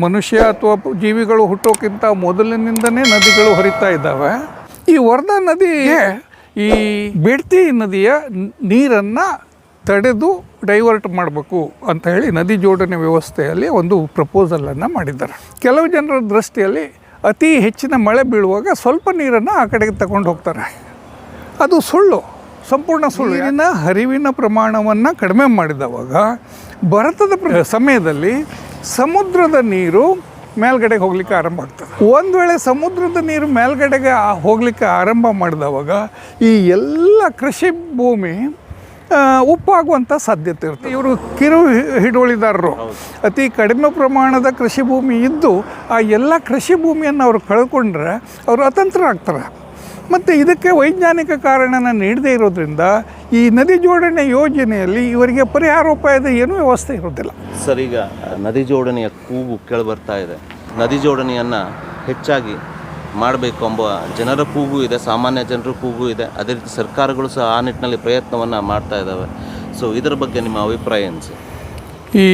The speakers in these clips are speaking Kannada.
ಮನುಷ್ಯ ಅಥವಾ ಜೀವಿಗಳು ಹುಟ್ಟೋಕ್ಕಿಂತ ಮೊದಲಿನಿಂದನೇ ನದಿಗಳು ಹರಿತಾ ಇದ್ದಾವೆ. ಈ ವರ್ಧಾ ನದಿ ಈ ಬಿಡ್ತಿ ನದಿಯ ನೀರನ್ನು ತಡೆದು ಡೈವರ್ಟ್ ಮಾಡಬೇಕು ಅಂತ ಹೇಳಿ ನದಿ ಜೋಡಣೆ ವ್ಯವಸ್ಥೆಯಲ್ಲಿ ಒಂದು ಪ್ರಪೋಸಲನ್ನು ಮಾಡಿದ್ದಾರೆ. ಕೆಲವು ಜನರ ದೃಷ್ಟಿಯಲ್ಲಿ ಅತಿ ಹೆಚ್ಚಿನ ಮಳೆ ಬೀಳುವಾಗ ಸ್ವಲ್ಪ ನೀರನ್ನು ಆ ಕಡೆಗೆ ತಗೊಂಡು ಹೋಗ್ತಾರೆ. ಅದು ಸುಳ್ಳು. ಸಂಪೂರ್ಣ ಸುಳ್ಳು. ನೀರಿನ ಹರಿವಿನ ಪ್ರಮಾಣವನ್ನು ಕಡಿಮೆ ಮಾಡಿದವಾಗ ಭರತದ ಸಮಯದಲ್ಲಿ ಸಮುದ್ರದ ನೀರು ಮೇಲ್ಗಡೆಗೆ ಹೋಗ್ಲಿಕ್ಕೆ ಆರಂಭ ಆಗ್ತದೆ. ಒಂದು ವೇಳೆ ಸಮುದ್ರದ ನೀರು ಮೇಲ್ಗಡೆಗೆ ಹೋಗ್ಲಿಕ್ಕೆ ಆರಂಭ ಮಾಡಿದವಾಗ ಈ ಎಲ್ಲ ಕೃಷಿ ಭೂಮಿ ಉಪ್ಪಾಗುವಂಥ ಸಾಧ್ಯತೆ ಇರ್ತದೆ. ಇವರು ಕಿರು ಹಿಡುವಳಿದಾರರು ಅತಿ ಕಡಿಮೆ ಪ್ರಮಾಣದ ಕೃಷಿ ಭೂಮಿ ಇದ್ದು ಆ ಎಲ್ಲ ಕೃಷಿ ಭೂಮಿಯನ್ನು ಅವರು ಕಳ್ಕೊಂಡ್ರೆ ಅವರು ಅತಂತ್ರರಾಗ್ತಾರೆ ಮತ್ತು ಇದಕ್ಕೆ ವೈಜ್ಞಾನಿಕ ಕಾರಣನ ನೀಡದೇ ಇರೋದ್ರಿಂದ ಈ ನದಿ ಜೋಡಣೆ ಯೋಜನೆಯಲ್ಲಿ ಇವರಿಗೆ ಪರಿಹಾರೋಪಾಯದ ಏನೂ ವ್ಯವಸ್ಥೆ ಇರೋದಿಲ್ಲ. ಸರ್ ಈಗ ನದಿ ಜೋಡಣೆಯ ಕೂಗು ಕೇಳಿಬರ್ತಾ ಇದೆ. ನದಿ ಜೋಡಣೆಯನ್ನು ಹೆಚ್ಚಾಗಿ ಮಾಡಬೇಕು ಎಂಬ ಜನರ ಕೂಗು ಇದೆ ಸಾಮಾನ್ಯ ಜನರ ಕೂಗು ಇದೆ. ಅದೇ ರೀತಿ ಸರ್ಕಾರಗಳು ಸಹ ಆ ನಿಟ್ಟಿನಲ್ಲಿ ಪ್ರಯತ್ನವನ್ನು ಮಾಡ್ತಾ ಇದ್ದಾವೆ ಸೊ ಇದರ ಬಗ್ಗೆ ನಿಮ್ಮ ಅಭಿಪ್ರಾಯ ಏನು ಸರ್? ಈ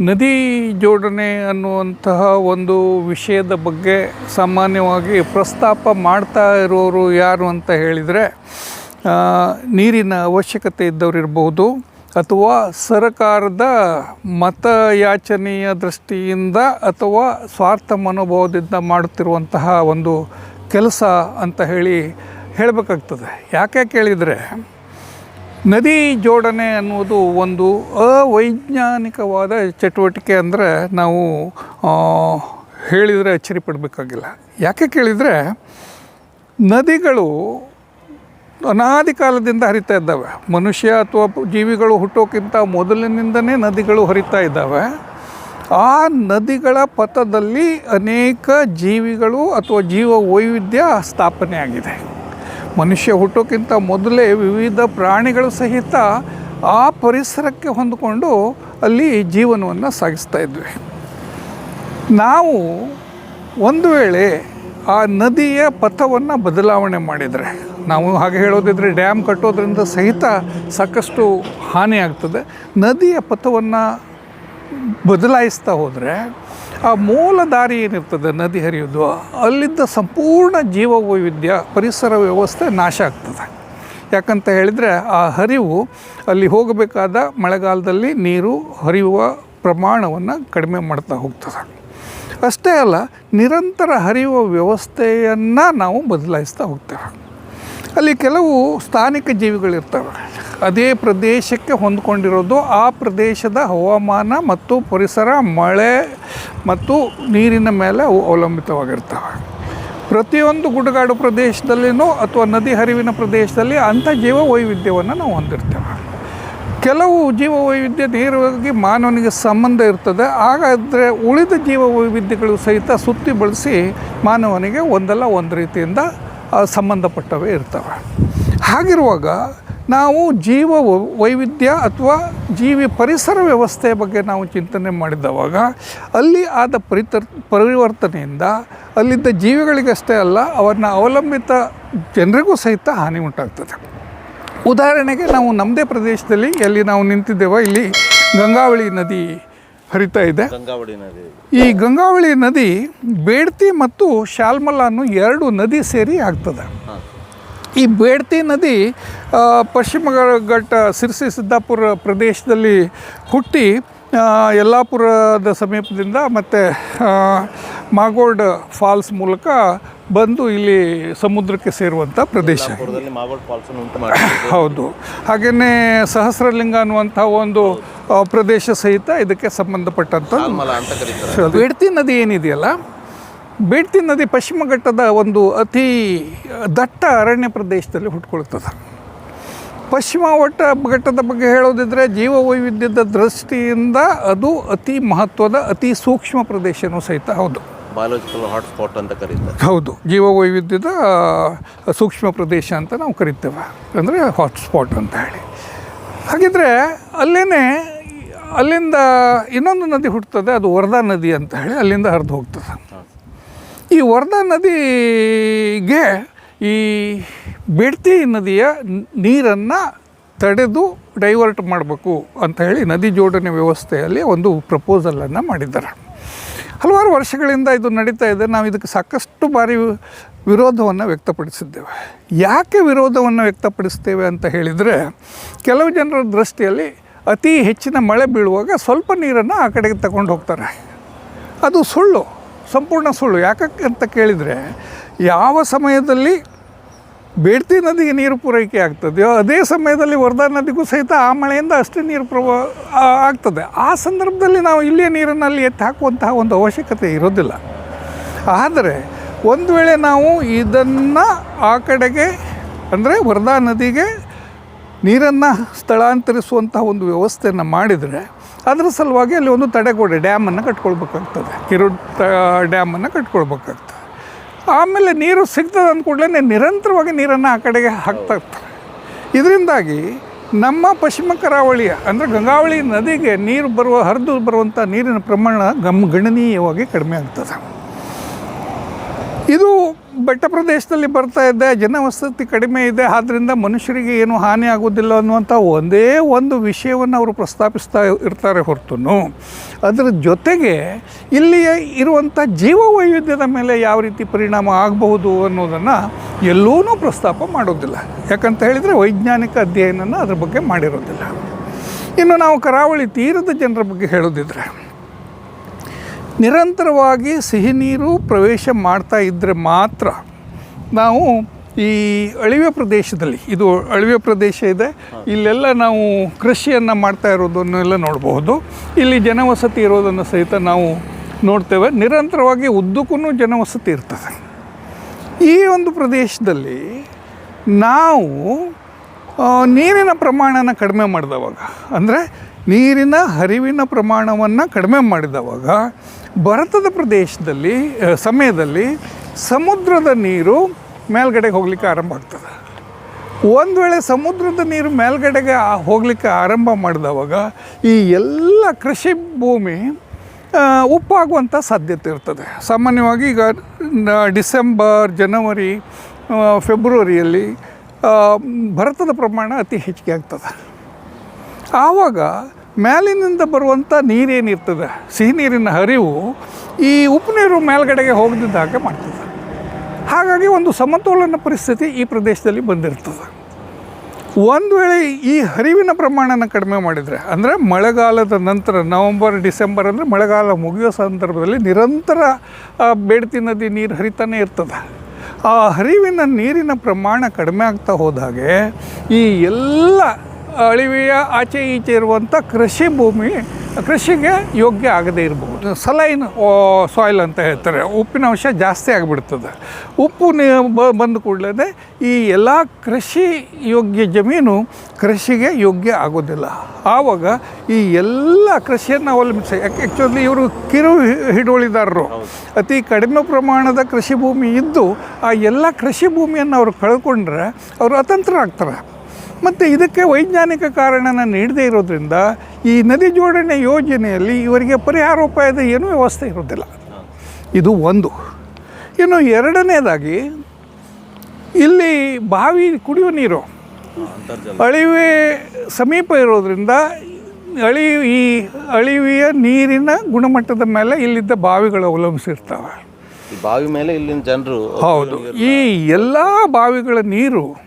ನದಿ ಜೋಡಣೆ ಅನ್ನುವಂತಹ ಒಂದು ವಿಷಯದ ಬಗ್ಗೆ ಸಾಮಾನ್ಯವಾಗಿ ಪ್ರಸ್ತಾಪ ಮಾಡ್ತಾ ಇರೋರು ಯಾರು ಅಂತ ಹೇಳಿದರೆ ನೀರಿನ ಅವಶ್ಯಕತೆ ಇದ್ದವರು ಇರಬಹುದು ಅಥವಾ ಸರಕಾರದ ಮತಯಾಚನೆಯ ದೃಷ್ಟಿಯಿಂದ ಅಥವಾ ಸ್ವಾರ್ಥ ಮನೋಭಾವದಿಂದ ಮಾಡುತ್ತಿರುವಂತಹ ಒಂದು ಕೆಲಸ ಅಂತ ಹೇಳಿ ಹೇಳಬೇಕಾಗ್ತದೆ. ಯಾಕೆ ಕೇಳಿದರೆ ನದಿ ಜೋಡಣೆ ಅನ್ನುವುದು ಒಂದು ಅವೈಜ್ಞಾನಿಕವಾದ ಚಟುವಟಿಕೆ ಅಂದರೆ ನಾವು ಹೇಳಿದರೆ ಅಚ್ಚರಿ ಪಡಬೇಕಾಗಿಲ್ಲ. ಯಾಕೆ ಕೇಳಿದರೆ, ನದಿಗಳು ಅನಾದಿ ಕಾಲದಿಂದ ಹರಿತಾ ಇದ್ದಾವೆ. ಮನುಷ್ಯ ಅಥವಾ ಜೀವಿಗಳು ಹುಟ್ಟೋಕ್ಕಿಂತ ಮೊದಲಿನಿಂದನೇ ನದಿಗಳು ಹರಿತಾ ಇದ್ದಾವೆ. ಆ ನದಿಗಳ ಪಥದಲ್ಲಿ ಅನೇಕ ಜೀವಿಗಳು ಅಥವಾ ಜೀವ ವೈವಿಧ್ಯ ಸ್ಥಾಪನೆ ಆಗಿದೆ ಮನುಷ್ಯ ಹುಟ್ಟೋಕ್ಕಿಂತ ಮೊದಲೇ ವಿವಿಧ ಪ್ರಾಣಿಗಳು ಸಹಿತ ಆ ಪರಿಸರಕ್ಕೆ ಹೊಂದಿಕೊಂಡು ಅಲ್ಲಿ ಜೀವನವನ್ನು ಸಾಗಿಸ್ತಾ ಇದ್ವಿ. ನಾವು ಒಂದು ವೇಳೆ ಆ ನದಿಯ ಪಥವನ್ನು ಬದಲಾವಣೆ ಮಾಡಿದರೆ, ನಾವು ಹಾಗೆ ಹೇಳೋದಿದ್ರೆ ಡ್ಯಾಮ್ ಕಟ್ಟೋದ್ರಿಂದ ಸಹಿತ ಸಾಕಷ್ಟು ಹಾನಿಯಾಗ್ತದೆ ನದಿಯ ಪಥವನ್ನು ಬದಲಾಯಿಸ್ತಾ ಹೋದರೆ ಆ ಮೂಲ ದಾರಿ ಏನಿರ್ತದೆ, ನದಿ ಹರಿಯೋದು, ಅಲ್ಲಿದ್ದ ಸಂಪೂರ್ಣ ಜೀವ ವೈವಿಧ್ಯ ಪರಿಸರ ವ್ಯವಸ್ಥೆ ನಾಶ ಆಗ್ತದೆ. ಯಾಕಂತ ಹೇಳಿದರೆ, ಆ ಹರಿವು ಅಲ್ಲಿ ಹೋಗಬೇಕಾದ ಮಳೆಗಾಲದಲ್ಲಿ ನೀರು ಹರಿಯುವ ಪ್ರಮಾಣವನ್ನು ಕಡಿಮೆ ಮಾಡ್ತಾ ಹೋಗ್ತದೆ. ಅಷ್ಟೇ ಅಲ್ಲ, ನಿರಂತರ ಹರಿಯುವ ವ್ಯವಸ್ಥೆಯನ್ನು ನಾವು ಬದಲಾಯಿಸ್ತಾ ಹೋಗ್ತೇವೆ. ಅಲ್ಲಿ ಕೆಲವು ಸ್ಥಾನಿಕ ಜೀವಿಗಳಿರ್ತವೆ. ಅದೇ ಪ್ರದೇಶಕ್ಕೆ ಹೊಂದ್ಕೊಂಡಿರೋದು ಆ ಪ್ರದೇಶದ ಹವಾಮಾನ ಮತ್ತು ಪರಿಸರ, ಮಳೆ ಮತ್ತು ನೀರಿನ ಮೇಲೆ ಅವು ಅವಲಂಬಿತವಾಗಿರ್ತವೆ. ಪ್ರತಿಯೊಂದು ಗುಡ್ಡಗಾಡು ಪ್ರದೇಶದಲ್ಲಿನೂ ಅಥವಾ ನದಿ ಹರಿವಿನ ಪ್ರದೇಶದಲ್ಲಿ ಅಂಥ ಜೀವ ವೈವಿಧ್ಯವನ್ನು ನಾವು ಹೊಂದಿರ್ತೇವೆ. ಕೆಲವು ಜೀವ ವೈವಿಧ್ಯ ನೇರವಾಗಿ ಮಾನವನಿಗೆ ಸಂಬಂಧ ಇರ್ತದೆ. ಹಾಗಾದರೆ ಉಳಿದ ಜೀವ ವೈವಿಧ್ಯಗಳು ಸಹಿತ ಸುತ್ತಿ ಬಳಸಿ ಮಾನವನಿಗೆ ಒಂದಲ್ಲ ಒಂದು ರೀತಿಯಿಂದ ಸಂಬಂಧಪಟ್ಟವೇ ಇರ್ತವೆ. ಹಾಗಿರುವಾಗ ನಾವು ಜೀವ ವೈವಿಧ್ಯ ಅಥವಾ ಜೀವಿ ಪರಿಸರ ವ್ಯವಸ್ಥೆಯ ಬಗ್ಗೆ ನಾವು ಚಿಂತನೆ ಮಾಡಿದವಾಗ ಅಲ್ಲಿ ಆದ ಪರಿತರ್, ಪರಿವರ್ತನೆಯಿಂದ ಅಲ್ಲಿದ್ದ ಜೀವಿಗಳಿಗಷ್ಟೇ ಅಲ್ಲ ಅವನ್ನ ಅವಲಂಬಿತ ಜನರಿಗೂ ಸಹಿತ ಹಾನಿ ಉಂಟಾಗ್ತದೆ. ಉದಾಹರಣೆಗೆ ನಾವು ನಮ್ಮದೇ ಪ್ರದೇಶದಲ್ಲಿ ಎಲ್ಲಿ ನಾವು ನಿಂತಿದ್ದೇವೋ, ಇಲ್ಲಿ ಗಂಗಾವಳಿ ನದಿ ಹರಿತಾ ಇದೆ. ಗಂಗಾವಳಿ ನದಿ. ಈ ಗಂಗಾವಳಿ ನದಿ ಬೇಡ್ತಿ ಮತ್ತು ಶಾಲ್ಮಲ ಅನ್ನೋ ಎರಡು ನದಿ ಸೇರಿ ಆಗ್ತದೆ. ಈ ಬೇಡ್ತಿ ನದಿ ಪಶ್ಚಿಮ ಘಟ್ಟ ಸಿರ್ಸಿ ಸಿದ್ದಾಪುರ ಪ್ರದೇಶದಲ್ಲಿ ಹುಟ್ಟಿ ಯಲ್ಲಾಪುರದ ಸಮೀಪದಿಂದ ಮತ್ತು ಮಾಗೋಡ್ ಫಾಲ್ಸ್ ಮೂಲಕ ಬಂದು ಇಲ್ಲಿ ಸಮುದ್ರಕ್ಕೆ ಸೇರುವಂಥ ಪ್ರದೇಶ. ಹೌದು. ಹಾಗೆಯೇ ಸಹಸ್ರಲಿಂಗ ಅನ್ನುವಂಥ ಒಂದು ಪ್ರದೇಶ ಸಹಿತ ಇದಕ್ಕೆ ಸಂಬಂಧಪಟ್ಟಂಥ ಬೇಡ್ತಿ ನದಿ ಏನಿದೆಯಲ್ಲ ಬೇಡ್ತಿ ನದಿ ಪಶ್ಚಿಮ ಘಟ್ಟದ ಒಂದು ಅತಿ ದಟ್ಟ ಅರಣ್ಯ ಪ್ರದೇಶದಲ್ಲಿ ಹುಟ್ಕೊಳ್ತದೆ. ಪಶ್ಚಿಮ ಒಟ್ಟ ಘಟ್ಟದ ಬಗ್ಗೆ ಹೇಳೋದಿದ್ರೆ ಜೀವ ವೈವಿಧ್ಯದ ದೃಷ್ಟಿಯಿಂದ ಅದು ಅತಿ ಮಹತ್ವದ ಅತಿ ಸೂಕ್ಷ್ಮ ಪ್ರದೇಶನೂ ಸಹಿತ ಹೌದು. ಬಯಾಲಜಿಕಲ್ ಹಾಟ್ಸ್ಪಾಟ್ ಅಂತ ಕರೀತಾರೆ. ಹೌದು ಜೀವ ವೈವಿಧ್ಯದ ಸೂಕ್ಷ್ಮ ಪ್ರದೇಶ ಅಂತ ನಾವು ಕರಿತೇವೆ. ಅಂದರೆ ಹಾಟ್ಸ್ಪಾಟ್ ಅಂತ ಹೇಳಿ. ಹಾಗಿದ್ರೆ ಅಲ್ಲೇ ಅಲ್ಲಿಂದ ಇನ್ನೊಂದು ನದಿ ಹುಟ್ಟುತ್ತದೆ ಅದು ವರ್ಧಾ ನದಿ ಅಂತ ಹೇಳಿ ಅಲ್ಲಿಂದ ಹರಿದು ಹೋಗ್ತದೆ. ಈ ವರ್ಧಾ ನದಿಗೆ ಈ ಬಿಡ್ತಿ ನದಿಯ ನೀರನ್ನು ತಡೆದು ಡೈವರ್ಟ್ ಮಾಡಬೇಕು ಅಂತ ಹೇಳಿ ನದಿ ಜೋಡಣೆ ವ್ಯವಸ್ಥೆಯಲ್ಲಿ ಒಂದು ಪ್ರಪೋಸಲನ್ನು ಮಾಡಿದ್ದಾರೆ. ಹಲವಾರು ವರ್ಷಗಳಿಂದ ಇದು ನಡೀತಾ ಇದೆ. ನಾವು ಇದಕ್ಕೆ ಸಾಕಷ್ಟು ಬಾರಿ ವಿರೋಧವನ್ನು ವ್ಯಕ್ತಪಡಿಸಿದ್ದೇವೆ. ಯಾಕೆ ವಿರೋಧವನ್ನು ವ್ಯಕ್ತಪಡಿಸ್ತೇವೆ ಅಂತ ಹೇಳಿದರೆ, ಕೆಲವು ಜನರ ದೃಷ್ಟಿಯಲ್ಲಿ ಅತಿ ಹೆಚ್ಚಿನ ಮಳೆ ಬೀಳುವಾಗ ಸ್ವಲ್ಪ ನೀರನ್ನು ಆ ಕಡೆಗೆ ತಗೊಂಡು ಹೋಗ್ತಾರೆ. ಅದು ಸುಳ್ಳು, ಸಂಪೂರ್ಣ ಸುಳ್ಳು. ಯಾಕಂತ ಕೇಳಿದರೆ ಯಾವ ಸಮಯದಲ್ಲಿ ಬೇಡ್ತಿ ನದಿಗೆ ನೀರು ಪೂರೈಕೆ ಆಗ್ತದೆಯೋ ಅದೇ ಸಮಯದಲ್ಲಿ ವರ್ಧಾ ನದಿಗೂ ಸಹಿತ ಆ ಮಳೆಯಿಂದ ಅಷ್ಟೇ ನೀರು ಪ್ರವ ಆಗ್ತದೆ. ಆ ಸಂದರ್ಭದಲ್ಲಿ ನಾವು ಇಲ್ಲಿಯ ನೀರನ್ನು ಅಲ್ಲಿ ಎತ್ತಿ ಹಾಕುವಂತಹ ಒಂದು ಅವಶ್ಯಕತೆ ಇರೋದಿಲ್ಲ. ಆದರೆ ಒಂದು ವೇಳೆ ನಾವು ಇದನ್ನು ಆ ಕಡೆಗೆ ಅಂದರೆ ವರ್ಧಾ ನದಿಗೆ ನೀರನ್ನು ಸ್ಥಳಾಂತರಿಸುವಂತಹ ಒಂದು ವ್ಯವಸ್ಥೆಯನ್ನು ಮಾಡಿದರೆ ಅದರ ಸಲುವಾಗಿ ಅಲ್ಲಿ ಒಂದು ತಡೆಗೋಡೆ ಡ್ಯಾಮನ್ನು ಕಟ್ಕೊಳ್ಬೇಕಾಗ್ತದೆ. ಕಿರು ಡ್ಯಾಮನ್ನು ಕಟ್ಕೊಳ್ಬೇಕಾಗ್ತದೆ. ಆಮೇಲೆ ನೀರು ಸಿಗ್ತದೆ ಅಂದ ಕೂಡಲೇ ನಿರಂತರವಾಗಿ ನೀರನ್ನು ಆ ಕಡೆಗೆ ಹಾಕ್ತಾ ಇರ್ತಾರೆ. ಇದರಿಂದಾಗಿ ನಮ್ಮ ಪಶ್ಚಿಮ ಕರಾವಳಿಯ ಅಂದರೆ ಗಂಗಾವಳಿ ನದಿಗೆ ನೀರು ಬರುವ ಹರಿದು ಬರುವಂಥ ನೀರಿನ ಪ್ರಮಾಣ ಗಮ್ ಗಣನೀಯವಾಗಿ ಕಡಿಮೆ ಆಗ್ತದೆ. ಇದು ಬೆಟ್ಟ ಪ್ರದೇಶದಲ್ಲಿ ಬರ್ತಾ ಇದೆ, ಜನವಸತಿ ಕಡಿಮೆ ಇದೆ ಆದ್ದರಿಂದ ಮನುಷ್ಯರಿಗೆ ಏನು ಹಾನಿ ಆಗೋದಿಲ್ಲ ಅನ್ನುವಂಥ ಒಂದೇ ಒಂದು ವಿಷಯವನ್ನು ಅವರು ಪ್ರಸ್ತಾಪಿಸ್ತಾ ಇರ್ತಾರೆ ಹೊರತು ಅದರ ಜೊತೆಗೆ ಇಲ್ಲಿಯ ಇರುವಂಥ ಜೀವ ವೈವಿಧ್ಯದ ಮೇಲೆ ಯಾವ ರೀತಿ ಪರಿಣಾಮ ಆಗಬಹುದು ಅನ್ನೋದನ್ನು ಎಲ್ಲೂ ಪ್ರಸ್ತಾಪ ಮಾಡೋದಿಲ್ಲ. ಯಾಕಂತ ಹೇಳಿದರೆ ವೈಜ್ಞಾನಿಕ ಅಧ್ಯಯನನ ಅದ್ರ ಬಗ್ಗೆ ಮಾಡಿರೋದಿಲ್ಲ. ಇನ್ನು ನಾವು ಕರಾವಳಿ ತೀರದ ಜನರ ಬಗ್ಗೆ ಹೇಳೋದಿದ್ರೆ ನಿರಂತರವಾಗಿ ಸಿಹಿ ನೀರು ಪ್ರವೇಶ ಮಾಡ್ತಾ ಇದ್ದರೆ ಮಾತ್ರ ನಾವು ಈ ಅಳಿವೆ ಪ್ರದೇಶದಲ್ಲಿ, ಇದು ಅಳಿವೆ ಪ್ರದೇಶ ಇದೆ, ಇಲ್ಲೆಲ್ಲ ನಾವು ಕೃಷಿಯನ್ನು ಮಾಡ್ತಾ ಇರೋದನ್ನೆಲ್ಲ ನೋಡಬಹುದು. ಇಲ್ಲಿ ಜನವಸತಿ ಇರೋದನ್ನು ಸಹಿತ ನಾವು ನೋಡ್ತೇವೆ. ನಿರಂತರವಾಗಿ ಉದ್ದಕ್ಕೂ ಜನವಸತಿ ಇರ್ತದೆ. ಈ ಒಂದು ಪ್ರದೇಶದಲ್ಲಿ ನಾವು ನೀರಿನ ಪ್ರಮಾಣನ ಕಡಿಮೆ ಮಾಡಿದವಾಗ, ಅಂದರೆ ನೀರಿನ ಹರಿವಿನ ಪ್ರಮಾಣವನ್ನು ಕಡಿಮೆ ಮಾಡಿದವಾಗ ಭಾರತದ ಪ್ರದೇಶದಲ್ಲಿ ಸಮಯದಲ್ಲಿ ಸಮುದ್ರದ ನೀರು ಮೇಲ್ಗಡೆಗೆ ಹೋಗ್ಲಿಕ್ಕೆ ಆರಂಭ ಆಗ್ತದೆ. ಒಂದು ವೇಳೆ ಸಮುದ್ರದ ನೀರು ಮೇಲ್ಗಡೆಗೆ ಹೋಗ್ಲಿಕ್ಕೆ ಆರಂಭ ಮಾಡಿದವಾಗ ಈ ಎಲ್ಲ ಕೃಷಿ ಭೂಮಿ ಉಪ್ಪಾಗುವಂಥ ಸಾಧ್ಯತೆ ಇರ್ತದೆ. ಸಾಮಾನ್ಯವಾಗಿ ಈಗ ಡಿಸೆಂಬರ್, ಜನವರಿ ಫೆಬ್ರವರಿಯಲ್ಲಿ ಭರತದ ಪ್ರಮಾಣ ಅತಿ ಹೆಚ್ಚಿಗೆ ಆಗ್ತದೆ. ಆವಾಗ ಮೇಲಿನಿಂದ ಬರುವಂಥ ನೀರೇನಿರ್ತದೆ, ಸಿಹಿ ನೀರಿನ ಹರಿವು ಈ ಉಪ್ಪು ನೀರು ಮೇಲ್ಗಡೆಗೆ ಹೋಗದಿದ್ದಾಗ ಹಾಗೆ ಮಾಡ್ತದೆ. ಹಾಗಾಗಿ ಒಂದು ಸಮತೋಲನ ಪರಿಸ್ಥಿತಿ ಈ ಪ್ರದೇಶದಲ್ಲಿ ಬಂದಿರ್ತದೆ. ಒಂದು ವೇಳೆ ಈ ಹರಿವಿನ ಪ್ರಮಾಣನ ಕಡಿಮೆ ಮಾಡಿದರೆ, ಅಂದರೆ ಮಳೆಗಾಲದ ನಂತರ ನವಂಬರ್, ಡಿಸೆಂಬರ್ ಅಂದರೆ ಮಳೆಗಾಲ ಮುಗಿಯೋ ಸಂದರ್ಭದಲ್ಲಿ ನಿರಂತರ ಬೇಡ್ತಿ ನದಿ ನೀರು ಹರಿತಾನೆ ಇರ್ತದೆ. ಆ ಹರಿವಿನ ನೀರಿನ ಪ್ರಮಾಣ ಕಡಿಮೆ ಆಗ್ತಾ ಹೋದಾಗೆ ಈ ಎಲ್ಲ ಅಳಿವೆಯ ಆಚೆ ಈಚೆ ಇರುವಂಥ ಕೃಷಿ ಭೂಮಿ ಕೃಷಿಗೆ ಯೋಗ್ಯ ಆಗದೇ ಇರಬಹುದು ಸಲೈನ್ ಸಾಯಿಲ್ ಅಂತ ಹೇಳ್ತಾರೆ. ಉಪ್ಪಿನ ಅಂಶ ಜಾಸ್ತಿ ಆಗಿಬಿಡ್ತದೆ. ಉಪ್ಪು ಬಂದ ಕೂಡಲೇ ಈ ಎಲ್ಲ ಕೃಷಿ ಯೋಗ್ಯ ಜಮೀನು ಕೃಷಿಗೆ ಯೋಗ್ಯ ಆಗೋದಿಲ್ಲ. ಆವಾಗ ಈ ಎಲ್ಲ ಕೃಷಿಯನ್ನು ಅವಲಂಬಿಸಿ ಯಾಕೆ ಆ್ಯಕ್ಚುಲಿ ಇವರು ಕಿರು ಹಿಡುವಳಿದಾರರು ಅತಿ ಕಡಿಮೆ ಪ್ರಮಾಣದ ಕೃಷಿ ಭೂಮಿ ಇದ್ದು ಆ ಎಲ್ಲ ಕೃಷಿ ಭೂಮಿಯನ್ನು ಅವರು ಕಳ್ಕೊಂಡ್ರೆ ಅವರು ಅತಂತ್ರರಾಗ್ತಾರೆ ಮತ್ತು ಇದಕ್ಕೆ ವೈಜ್ಞಾನಿಕ ಕಾರಣನ ನೀಡದೇ ಇರೋದ್ರಿಂದ ಈ ನದಿ ಜೋಡಣೆ ಯೋಜನೆಯಲ್ಲಿ ಇವರಿಗೆ ಪರಿಹಾರೋಪಾಯದ ಏನೂ ವ್ಯವಸ್ಥೆ ಇರೋದಿಲ್ಲ. ಇದು ಒಂದು. ಇನ್ನು ಎರಡನೇದಾಗಿ ಇಲ್ಲಿ ಬಾವಿ ಕುಡಿಯುವ ನೀರು ಅಳಿವೆ ಸಮೀಪ ಇರೋದ್ರಿಂದ ಅಳಿ ಈ ಅಳಿವೆಯ ನೀರಿನ ಗುಣಮಟ್ಟದ ಮೇಲೆ ಇಲ್ಲಿದ್ದ ಬಾವಿಗಳು ಅವಲಂಬಿಸಿರ್ತವೆ. ಬಾವಿ ಮೇಲೆ ಇಲ್ಲಿನ ಜನರು ಹೌದು. ಈ ಎಲ್ಲ ಬಾವಿಗಳ ನೀರು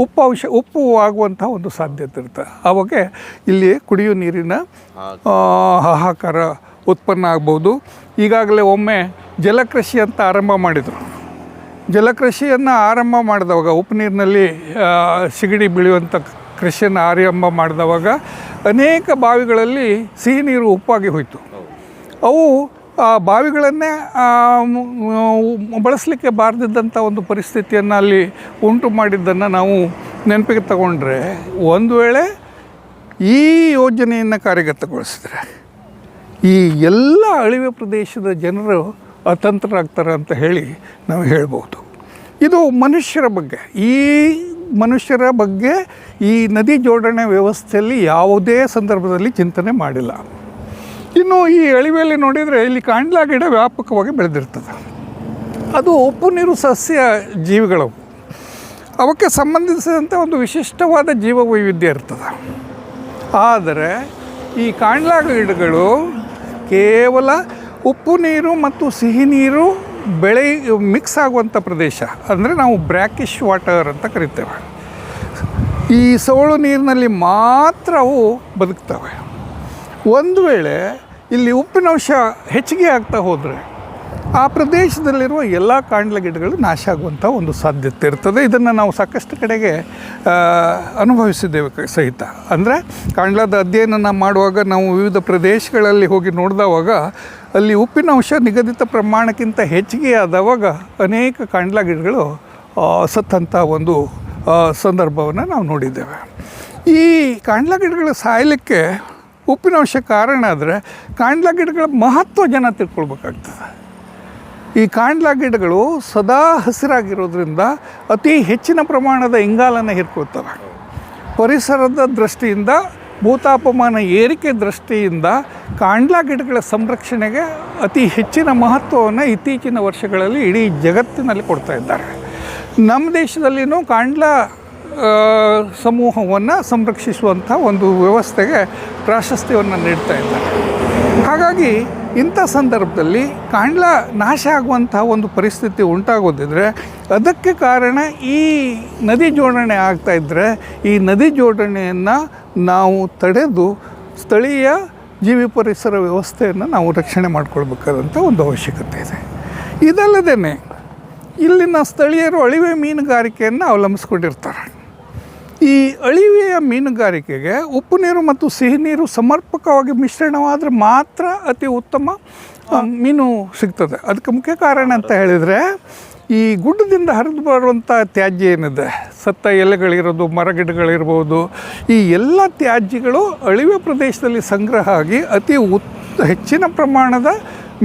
ಉಪ್ಪು ಅವಶ್ಯ ಉಪ್ಪು ಆಗುವಂಥ ಒಂದು ಸಾಧ್ಯತೆ ಇರುತ್ತೆ. ಅವಾಗ ಇಲ್ಲಿ ಕುಡಿಯುವ ನೀರಿನ ಹಾಹಾಕಾರ ಉತ್ಪನ್ನ ಆಗ್ಬೋದು. ಈಗಾಗಲೇ ಒಮ್ಮೆ ಜಲಕೃಷಿ ಅಂತ ಆರಂಭ ಮಾಡಿದರು. ಜಲಕೃಷಿಯನ್ನು ಆರಂಭ ಮಾಡಿದವಾಗ ಉಪ್ಪು ನೀರಿನಲ್ಲಿ ಸಿಗಡಿ ಬೆಳೆಯುವಂಥ ಕೃಷಿಯನ್ನು ಆರಂಭ ಮಾಡಿದವಾಗ ಅನೇಕ ಬಾವಿಗಳಲ್ಲಿ ಸಿಹಿ ನೀರು ಉಪ್ಪಾಗಿ ಹೋಯಿತು. ಅವು ಬಾವಿಗಳನ್ನೇ ಬಳಸಲಿಕ್ಕೆ ಬಾರದಿದ್ದಂಥ ಒಂದು ಪರಿಸ್ಥಿತಿಯನ್ನು ಅಲ್ಲಿ ಉಂಟು ಮಾಡಿದ್ದನ್ನು ನಾವು ನೆನಪಿಗೆ ತಗೊಂಡ್ರೆ ಒಂದು ವೇಳೆ ಈ ಯೋಜನೆಯನ್ನು ಕಾರ್ಯಗತಗೊಳಿಸಿದ್ರೆ ಈ ಎಲ್ಲ ಅಳಿವೆ ಪ್ರದೇಶದ ಜನರು ಅತಂತ್ರರಾಗ್ತಾರೆ ಅಂತ ಹೇಳಿ ನಾವು ಹೇಳ್ಬೋದು. ಇದು ಮನುಷ್ಯರ ಬಗ್ಗೆ, ಈ ಮನುಷ್ಯರ ಬಗ್ಗೆ ಈ ನದಿ ಜೋಡಣೆ ವ್ಯವಸ್ಥೆಯಲ್ಲಿ ಯಾವುದೇ ಸಂದರ್ಭದಲ್ಲಿ ಚಿಂತನೆ ಮಾಡಿಲ್ಲ. ಇನ್ನು ಈ ಅಳಿವೆಯಲ್ಲಿ ನೋಡಿದರೆ ಇಲ್ಲಿ ಕಾಂಡ್ಲಾ ಗಿಡ ವ್ಯಾಪಕವಾಗಿ ಬೆಳೆದಿರ್ತದೆ. ಅದು ಉಪ್ಪು ನೀರು ಸಸ್ಯ ಜೀವಿಗಳವು ಅವಕ್ಕೆ ಸಂಬಂಧಿಸಿದಂತೆ ಒಂದು ವಿಶಿಷ್ಟವಾದ ಜೀವ ವೈವಿಧ್ಯ ಇರ್ತದೆ. ಆದರೆ ಈ ಕಾಂಡ್ಲಾ ಗಿಡಗಳು ಕೇವಲ ಉಪ್ಪು ನೀರು ಮತ್ತು ಸಿಹಿ ನೀರು ಬೆಳೆ ಮಿಕ್ಸ್ ಆಗುವಂಥ ಪ್ರದೇಶ. ಅಂದರೆ ನಾವು ಬ್ರ್ಯಾಕಿಶ್ ವಾಟರ್ ಅಂತ ಕರಿತೇವೆ. ಈ ಸವಳು ನೀರಿನಲ್ಲಿ ಮಾತ್ರ ಅವು ಬದುಕ್ತವೆ. ಒಂದು ವೇಳೆ ಇಲ್ಲಿ ಉಪ್ಪಿನಂಶ ಹೆಚ್ಚಿಗೆ ಆಗ್ತಾ ಹೋದರೆ ಆ ಪ್ರದೇಶದಲ್ಲಿರುವ ಎಲ್ಲ ಕಾಂಡ್ಲ ಗಿಡಗಳು ನಾಶ ಆಗುವಂಥ ಒಂದು ಸಾಧ್ಯತೆ ಇರ್ತದೆ. ಇದನ್ನು ನಾವು ಸಾಕಷ್ಟು ಕಡೆಗೆ ಅನುಭವಿಸಿದ್ದೇವೆ ಸಹಿತ. ಅಂದರೆ ಕಾಂಡ್ಲದ ಅಧ್ಯಯನ ಮಾಡುವಾಗ ನಾವು ವಿವಿಧ ಪ್ರದೇಶಗಳಲ್ಲಿ ಹೋಗಿ ನೋಡಿದವಾಗ ಅಲ್ಲಿ ಉಪ್ಪಿನಂಶ ನಿಗದಿತ ಪ್ರಮಾಣಕ್ಕಿಂತ ಹೆಚ್ಚಿಗೆ ಆದವಾಗ ಅನೇಕ ಕಾಂಡ್ಲ ಗಿಡಗಳು ಸತ್ತಂಥ ಒಂದು ಸಂದರ್ಭವನ್ನು ನಾವು ನೋಡಿದ್ದೇವೆ. ಈ ಕಾಂಡ್ಲ ಗಿಡಗಳು ಸಾಯಲಿಕ್ಕೆ ಉಪ್ಪಿನಂಶ ಕಾರಣ ಆದರೆ ಕಾಂಡ್ಲ ಗಿಡಗಳ ಮಹತ್ವ ಜನ ತಿಳ್ಕೊಳ್ಬೇಕಾಗ್ತದೆ. ಈ ಕಾಂಡ್ಲ ಗಿಡಗಳು ಸದಾ ಹಸಿರಾಗಿರೋದ್ರಿಂದ ಅತಿ ಹೆಚ್ಚಿನ ಪ್ರಮಾಣದ ಇಂಗಾಲನ ಹಿರ್ಕೊಳ್ತವೆ ಪರಿಸರದ ದೃಷ್ಟಿಯಿಂದ, ಭೂತಾಪಮಾನ ಏರಿಕೆ ದೃಷ್ಟಿಯಿಂದ ಕಾಂಡ್ಲ ಗಿಡಗಳ ಸಂರಕ್ಷಣೆಗೆ ಅತಿ ಹೆಚ್ಚಿನ ಮಹತ್ವವನ್ನು ಇತ್ತೀಚಿನ ವರ್ಷಗಳಲ್ಲಿ ಇಡೀ ಜಗತ್ತಿನಲ್ಲಿ ಕೊಡ್ತಾ ಇದ್ದಾರೆ. ನಮ್ಮ ದೇಶದಲ್ಲಿನೂ ಕಾಂಡ್ಲ ಸಮೂಹವನ್ನು ಸಂರಕ್ಷಿಸುವಂಥ ಒಂದು ವ್ಯವಸ್ಥೆಗೆ ಪ್ರಾಶಸ್ತ್ಯವನ್ನು ನೀಡ್ತಾ ಇದ್ದಾರೆ. ಹಾಗಾಗಿ ಇಂಥ ಸಂದರ್ಭದಲ್ಲಿ ಕಾಂಡ್ಲ ನಾಶ ಆಗುವಂಥ ಒಂದು ಪರಿಸ್ಥಿತಿ ಉಂಟಾಗೋದಿದ್ರೆ ಅದಕ್ಕೆ ಕಾರಣ ಈ ನದಿ ಜೋಡಣೆ ಆಗ್ತಾ ಇದ್ದರೆ ಈ ನದಿ ಜೋಡಣೆಯನ್ನು ನಾವು ತಡೆದು ಸ್ಥಳೀಯ ಜೀವಿ ಪರಿಸರ ವ್ಯವಸ್ಥೆಯನ್ನು ನಾವು ರಕ್ಷಣೆ ಮಾಡಿಕೊಳ್ಬೇಕಾದಂಥ ಒಂದು ಅವಶ್ಯಕತೆ ಇದೆ. ಇದಲ್ಲದೇ ಇಲ್ಲಿನ ಸ್ಥಳೀಯರು ಅಳಿವೆ ಮೀನುಗಾರಿಕೆಯನ್ನು ಅವಲಂಬಿಸ್ಕೊಂಡಿರ್ತಾರೆ. ಈ ಅಳಿವೆಯ ಮೀನುಗಾರಿಕೆಗೆ ಉಪ್ಪು ನೀರು ಮತ್ತು ಸಿಹಿ ನೀರು ಸಮರ್ಪಕವಾಗಿ ಮಿಶ್ರಣವಾದರೆ ಮಾತ್ರ ಅತಿ ಉತ್ತಮ ಮೀನು ಸಿಗ್ತದೆ. ಅದಕ್ಕೆ ಮುಖ್ಯ ಕಾರಣ ಅಂತ ಹೇಳಿದರೆ, ಈ ಗುಡ್ಡದಿಂದ ಹರಿದು ಬರುವಂಥ ತ್ಯಾಜ್ಯ ಏನಿದೆ? ಸತ್ತ ಎಲೆಗಳಿರೋದು, ಮರಗಿಡಗಳಿರ್ಬೋದು, ಈ ಎಲ್ಲ ತ್ಯಾಜ್ಯಗಳು ಅಳಿವೆ ಪ್ರದೇಶದಲ್ಲಿ ಸಂಗ್ರಹ ಆಗಿ ಅತಿ ಉತ್, ಹೆಚ್ಚಿನ ಪ್ರಮಾಣದ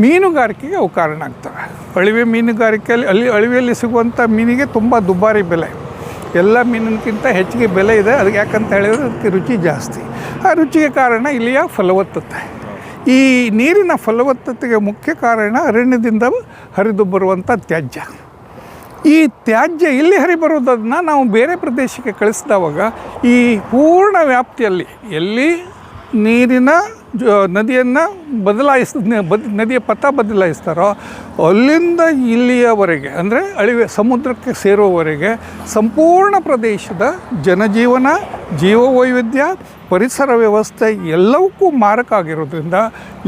ಮೀನುಗಾರಿಕೆಗೆ ಅವು ಕಾರಣ ಆಗ್ತವೆ. ಅಳಿವೆ ಮೀನುಗಾರಿಕೆಯಲ್ಲಿ, ಅಲ್ಲಿ ಅಳಿವೆಯಲ್ಲಿ ಸಿಗುವಂಥ ಮೀನಿಗೆ ತುಂಬ ದುಬಾರಿ ಬೆಲೆ. ಎಲ್ಲ ಮೀನಿನಕ್ಕಿಂತ ಹೆಚ್ಚಿಗೆ ಬೆಲೆ ಇದೆ. ಅದಕ್ಕೆ ಯಾಕಂತ ಹೇಳಿದರೆ ಅದಕ್ಕೆ ರುಚಿ ಜಾಸ್ತಿ. ಆ ರುಚಿಗೆ ಕಾರಣ ಇಲ್ಲಿಯ ಫಲವತ್ತತೆ. ಈ ನೀರಿನ ಫಲವತ್ತತೆಗೆ ಮುಖ್ಯ ಕಾರಣ ಅರಣ್ಯದಿಂದ ಹರಿದು ಬರುವಂಥ ತ್ಯಾಜ್ಯ. ಈ ತ್ಯಾಜ್ಯ ಇಲ್ಲಿ ಹರಿಬರೋದನ್ನು ನಾವು ಬೇರೆ ಪ್ರದೇಶಕ್ಕೆ ಕಳಿಸಿದವಾಗ ಈ ಪೂರ್ಣ ವ್ಯಾಪ್ತಿಯಲ್ಲಿ ಎಲ್ಲಿ ನೀರಿನ ನದಿಯನ್ನು ಬದಲಾಯಿಸ್ ಬದ್, ನದಿಯ ಪಥ ಬದಲಾಯಿಸ್ತಾರೋ ಅಲ್ಲಿಂದ ಇಲ್ಲಿಯವರೆಗೆ, ಅಂದರೆ ಅಳಿವೆ, ಸಮುದ್ರಕ್ಕೆ ಸೇರುವವರೆಗೆ ಸಂಪೂರ್ಣ ಪ್ರದೇಶದ ಜನಜೀವನ, ಜೀವವೈವಿಧ್ಯ, ಪರಿಸರ ವ್ಯವಸ್ಥೆ ಎಲ್ಲವಕ್ಕೂ ಮಾರಕ ಆಗಿರೋದ್ರಿಂದ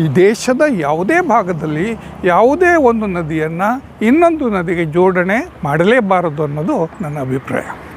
ಈ ದೇಶದ ಯಾವುದೇ ಭಾಗದಲ್ಲಿ ಯಾವುದೇ ಒಂದು ನದಿಯನ್ನು ಇನ್ನೊಂದು ನದಿಗೆ ಜೋಡಣೆ ಮಾಡಲೇಬಾರದು ಅನ್ನೋದು ನನ್ನ ಅಭಿಪ್ರಾಯ.